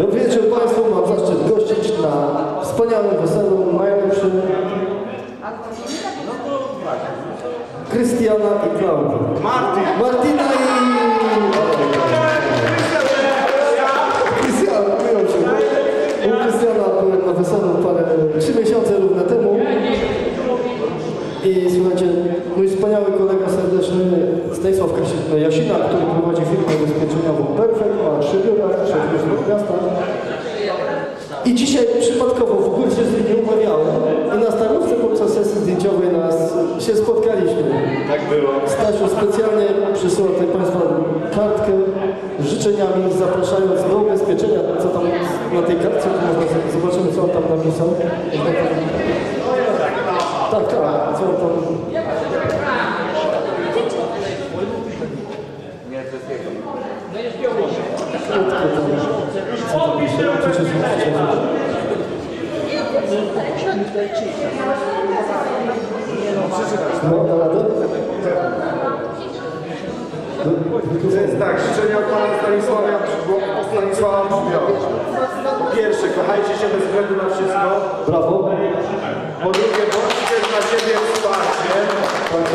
Dobry wieczór Państwu, mam zaszczyt gościć na wspaniałym weselu najlepszym Krystiana i Klaudii. Martin! Martin! Jasina, który prowadzi firmę ubezpieczeniową Perfect, ma trzy biura trzech różnych miastach. I dzisiaj przypadkowo w ogóle się z nim nie umawiałem i na starówce podczas sesji zdjęciowej nas się spotkaliśmy. Tak było. Stasiu specjalnie przysyła tutaj Państwa kartkę z życzeniami, zapraszając do ubezpieczenia, co tam na tej kartce, zobaczymy co on tam napisał. Tak, tak, co on tam... No, radę? To jest tak, życzenia od pana Stanisława, Stanisława brzmią. Po pierwsze, kochajcie się bez względu na wszystko. Brawo. Po drugie, bądźcie dla siebie wsparciem. Tak.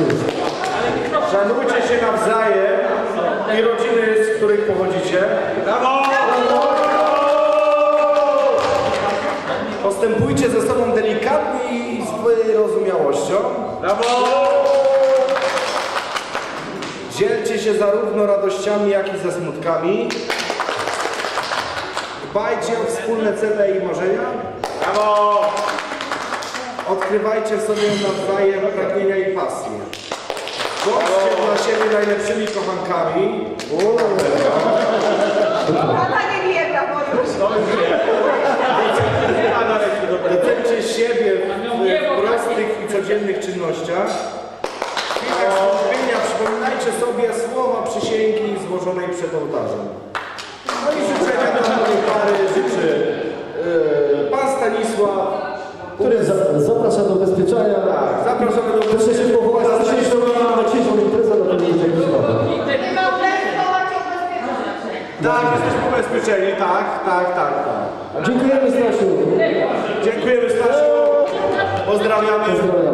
Szanujcie się nawzajem i rodziny, z których pochodzicie. Brawo! Postępujcie ze sobą delikatnie i z wyrozumiałością. Brawo! Dzielcie się zarówno radościami, jak i ze smutkami. Dbajcie o wspólne cele i marzenia. Brawo! Odkrywajcie w sobie nawzajem pragnienia i pasje. Bądźcie dla siebie najlepszymi kochankami. Pana nie już. Docencie siebie w prostych i codziennych czynnościach. Skupienia przypominajcie sobie słowa przysięgi złożonej przed ołtarzem. No i życzenia dla mojej pary życzy yy, pan Stanisław. Który za, zaprasza do ubezpieczenia. Tak, zapraszamy do Proszę się powołać Tak, jesteśmy ubezpieczeni, tak, tak, tak, tak. Dziękujemy Stasiu. Dziękujemy Stasiu. Pozdrawiamy. Pozdrawiamy.